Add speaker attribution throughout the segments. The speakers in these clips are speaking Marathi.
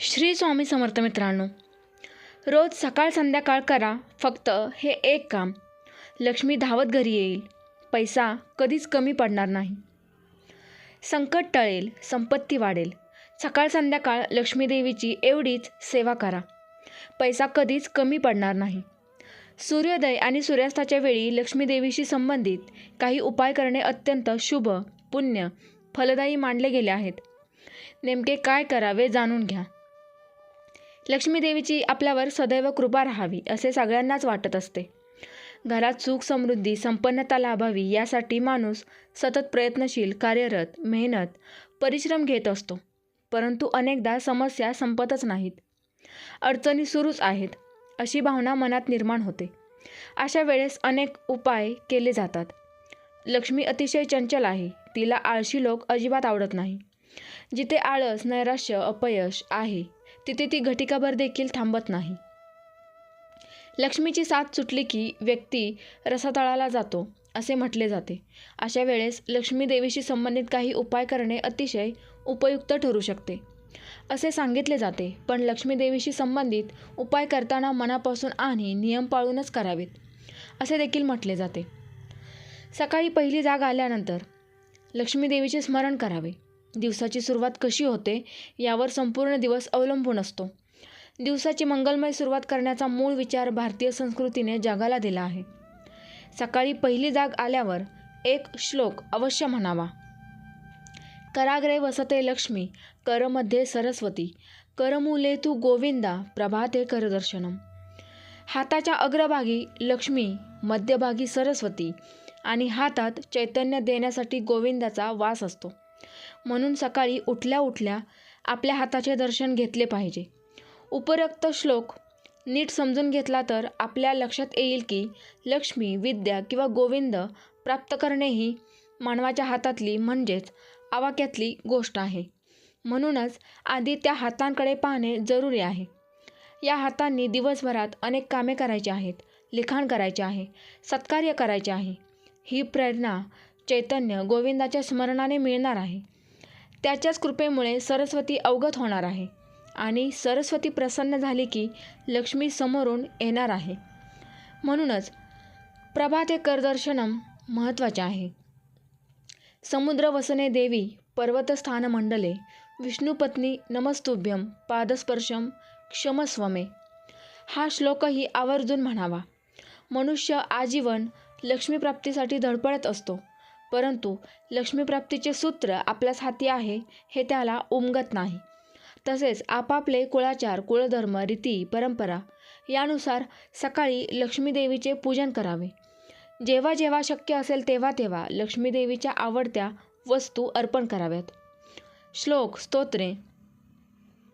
Speaker 1: श्री स्वामी समर्थ मित्रांनो रोज सकाळ संध्याकाळ करा फक्त हे एक काम. लक्ष्मी धावत घरी येईल. पैसा कधीच कमी पडणार नाही. संकट टळेल संपत्ती वाढेल. सकाळ संध्याकाळ लक्ष्मीदेवीची एवढीच सेवा करा. पैसा कधीच कमी पडणार नाही. सूर्योदय आणि सूर्यास्ताच्या वेळी लक्ष्मीदेवीशी संबंधित काही उपाय करणे अत्यंत शुभ पुण्य फलदायी मानले गेले आहेत. नेमके काय करावे जाणून घ्या. लक्ष्मीदेवीची आपल्यावर सदैव कृपा राहावी असे सगळ्यांनाच वाटत असते. घरात सुख समृद्धी संपन्नता लाभावी यासाठी माणूस सतत प्रयत्नशील कार्यरत मेहनत परिश्रम घेत असतो. परंतु अनेकदा समस्या संपतच नाहीत. अडचणी सुरूच आहेत अशी भावना मनात निर्माण होते. अशा वेळेस अनेक उपाय केले जातात. लक्ष्मी अतिशय चंचल आहे तिला आळशी लोक अजिबात आवडत नाही. जिथे आळस नैराश्य अपयश आहे तिथे ती घटिकाभर देखील थांबत नाही. लक्ष्मीची साथ सुटली की व्यक्ती रसातळाला जातो असे म्हटले जाते. अशा वेळेस लक्ष्मी देवीशी संबंधित काही उपाय करणे अतिशय उपयुक्त ठरू शकते. असे सांगितले जाते पण लक्ष्मी देवीशी संबंधित उपाय करताना मनापासून आणि नियम पाळूनच करावेत असे देखील म्हटले जाते. सकाळी पहिली जाग आल्यानंतर लक्ष्मी देवीचे स्मरण करावे. दिवसाची सुरुवात कशी होते यावर संपूर्ण दिवस अवलंबून असतो. दिवसाची मंगलमय सुरुवात करण्याचा मूळ विचार भारतीय संस्कृतीने जगाला दिला आहे. सकाळी पहिली जाग आल्यावर एक श्लोक अवश्य म्हणावा. कराग्रे वसते लक्ष्मी करमध्ये सरस्वती करमुले तू गोविंदा प्रभाते करदर्शनम. हाताच्या अग्रभागी लक्ष्मी मध्यभागी सरस्वती आणि हातात चैतन्य देण्यासाठी गोविंदाचा वास असतो. म्हणून सकाळी उठल्या उठल्या आपल्या हाताचे दर्शन घेतले पाहिजे. उपरोक्त श्लोक नीट समजून घेतला तर आपल्या लक्षात येईल की लक्ष्मी विद्या किंवा गोविंद प्राप्त करणे ही मानवाच्या हातातली म्हणजेच आवाक्यातली गोष्ट आहे. म्हणूनच आधी त्या हातांकडे पाहणे जरुरी आहे. या हातांनी दिवसभरात अनेक कामे करायची आहेत लिखाण करायचे आहे सत्कार्य करायचे आहे. ही प्रेरणा चैतन्य गोविंदाच्या स्मरणाने मिळणार आहे. त्याच्याच कृपेमुळे सरस्वती अवगत होणार आहे आणि सरस्वती प्रसन्न झाली की लक्ष्मी समोरून येणार आहे. म्हणूनच प्रभाते करदर्शनम महत्त्वाचे आहे. समुद्र वसने देवी पर्वतस्थान मंडले विष्णुपत्नी नमस्तुभ्यम पादस्पर्शम क्षमस्वमे. हा श्लोकही आवर्जून म्हणावा. मनुष्य आजीवन लक्ष्मीप्राप्तीसाठी धडपडत असतो. परंतु लक्ष्मीप्राप्तीचे सूत्र आपल्याच हाती आहे हे त्याला उमगत नाही. तसेच आपापले कुळाचार कुळधर्म रीती परंपरा यानुसार सकाळी लक्ष्मीदेवीचे पूजन करावे. जेव्हा जेव्हा शक्य असेल तेव्हा तेव्हा लक्ष्मीदेवीच्या आवडत्या वस्तू अर्पण कराव्यात. श्लोक स्तोत्रे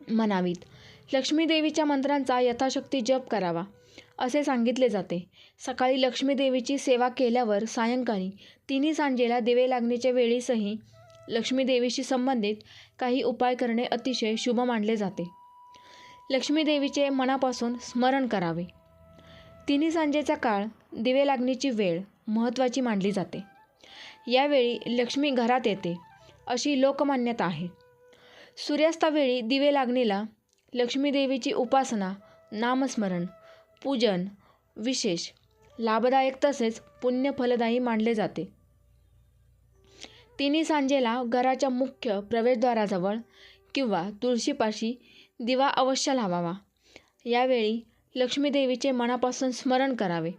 Speaker 1: म्हणावीत. लक्ष्मीदेवीच्या मंत्रांचा यथाशक्ती जप करावा. असे सांगितले जाते. सकाळी लक्ष्मी देवीची सेवा केल्यावर सायंकाळी तिन्ही सांजेला दिवे लागण्याच्या वेळीसही लक्ष्मी देवीशी संबंधित काही उपाय करणे अतिशय शुभ मानले जाते. लक्ष्मी देवीचे मनापासून स्मरण करावे. तिन्ही सांजेचा काळ दिवे लागण्याची वेळ महत्त्वाची मानली जाते. यावेळी लक्ष्मी घरात येते अशी लोकमान्यता आहे. सूर्यास्तावेळी दिवे लागणीला लक्ष्मीदेवीची उपासना नामस्मरण पूजन विशेष लाभदायक तसेच पुण्यफलदायी मानले जाते. तिन्ही सांजेला घराच्या मुख्य प्रवेशद्वाराजवळ किंवा तुळशीपाशी दिवा अवश्य लावावा. यावेळी लक्ष्मीदेवीचे मनापासून स्मरण करावे.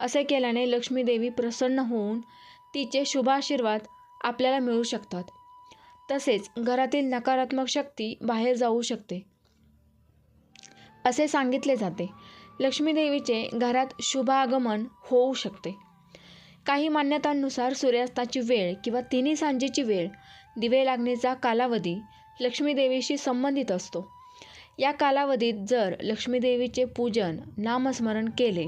Speaker 1: असे केल्याने लक्ष्मीदेवी प्रसन्न होऊन तिचे शुभाशीर्वाद आपल्याला मिळू शकतात. तसेच घरातील नकारात्मक शक्ती बाहेर जाऊ शकते. असे सांगितले जाते. लक्ष्मीदेवीचे घरात शुभागमन होऊ शकते. काही मान्यतांनुसार सूर्यास्ताची वेळ किंवा तिन्ही सांजेची वेळ दिवे लागण्याचा कालावधी लक्ष्मीदेवीशी संबंधित असतो. या कालावधीत जर लक्ष्मीदेवीचे पूजन नामस्मरण केले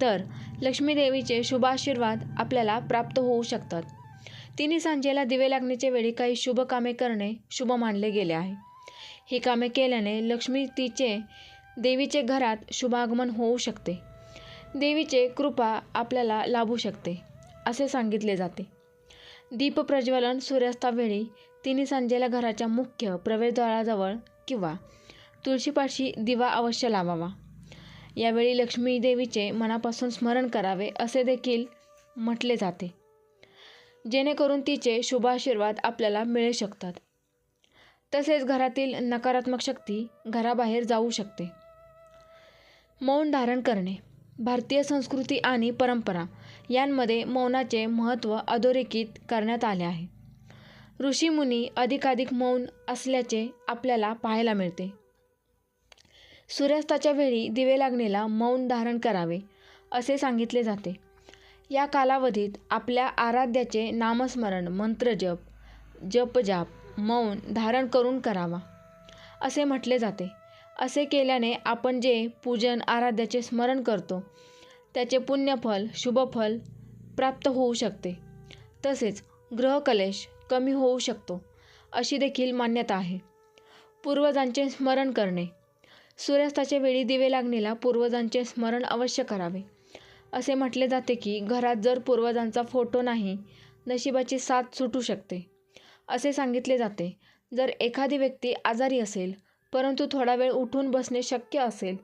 Speaker 1: तर लक्ष्मीदेवीचे शुभाशीर्वाद आपल्याला प्राप्त होऊ शकतात. तिन्ही सांजेला दिवे लागण्याच्या वेळी काही शुभ कामे करणे शुभ मानले गेले आहे. ही कामे केल्याने लक्ष्मी तिचे देवीचे घरात शुभागमन होऊ शकते. देवीचे कृपा आपल्याला लाभू शकते असे सांगितले जाते. दीपप्रज्वलन सूर्यास्तावेळी तिन्ही सांजेला घराच्या मुख्य प्रवेशद्वाराजवळ किंवा तुळशीपाशी दिवा अवश्य लावावा. यावेळी लक्ष्मी देवीचे मनापासून स्मरण करावे असे देखील म्हटले जाते. जेणेकरून तिचे शुभाशीर्वाद आपल्याला मिळू शकतात. तसेच घरातील नकारात्मक शक्ती घराबाहेर जाऊ शकते. मौन धारण करणे. भारतीय संस्कृती आणि परंपरा यांमध्ये मौनाचे महत्त्व अधोरेखित करण्यात आले आहे. ऋषीमुनी अधिकाधिक मौन असल्याचे आपल्याला पाहायला मिळते. सूर्यास्ताच्या वेळी दिवे लागणेला मौन धारण करावे असे सांगितले जाते. या कालावधीत आपल्या आराध्याचे नामस्मरण मंत्रजप जपजाप मौन धारण करून करावा असे म्हटले जाते. असे केल्याने आपण जे पूजन आराध्याचे स्मरण करतो त्याचे पुण्यफल शुभफल प्राप्त होऊ शकते. तसेच ग्रहकलेश कमी होऊ शकतो अशी देखील मान्यता आहे. पूर्वजांचे स्मरण करणे. सूर्यास्ताच्या वेळी दिवे लागणीला पूर्वजांचे स्मरण अवश्य करावे. असे म्हटले जाते की घरात जर पूर्वजांचा फोटो नाही नशिबाची साथ सुटू शकते. असे सांगितले जाते. जर एखादी व्यक्ती आजारी असेल परंतु थोडा वेळ उठून बसणे शक्य असेल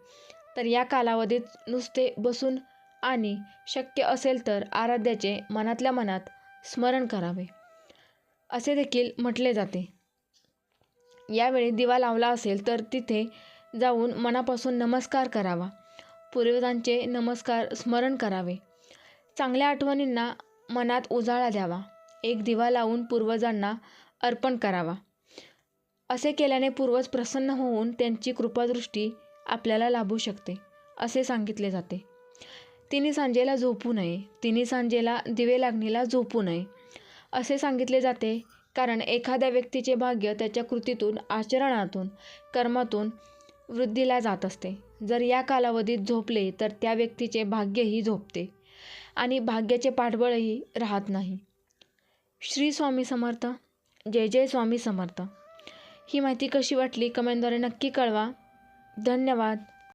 Speaker 1: तर या कालावधीत नुसते बसून आणि शक्य असेल तर आराध्याचे मनातल्या मनात स्मरण करावे. असे देखील म्हटले जाते. यावेळी दिवा लावला असेल तर तिथे जाऊन मनापासून नमस्कार करावा. पूर्वजांचे नमस्कार स्मरण करावे. चांगल्या आठवणींना मनात उजाळा द्यावा. एक दिवा लावून पूर्वजांना अर्पण करावा. असे केल्याने पूर्वज प्रसन्न होऊन त्यांची कृपादृष्टी आपल्याला लाभू शकते असे सांगितले जाते. तिन्ही सांजेला झोपू नये तिन्ही सांजेला दिवे लागणीला झोपू नये असे सांगितले जाते. कारण एखाद्या व्यक्तीचे भाग्य त्याच्या कृतीतून आचरणातून कर्मातून वृद्धीला जात असते. जर या कालावधीत झोपले तर त्या व्यक्तीचे भाग्यही झोपते आणि भाग्याचे पाठबळही राहत नाही. श्री स्वामी समर्थ. जय जय स्वामी समर्थ. ही माहिती कशी वाटली कमेंटद्वारे नक्की कळवा. धन्यवाद.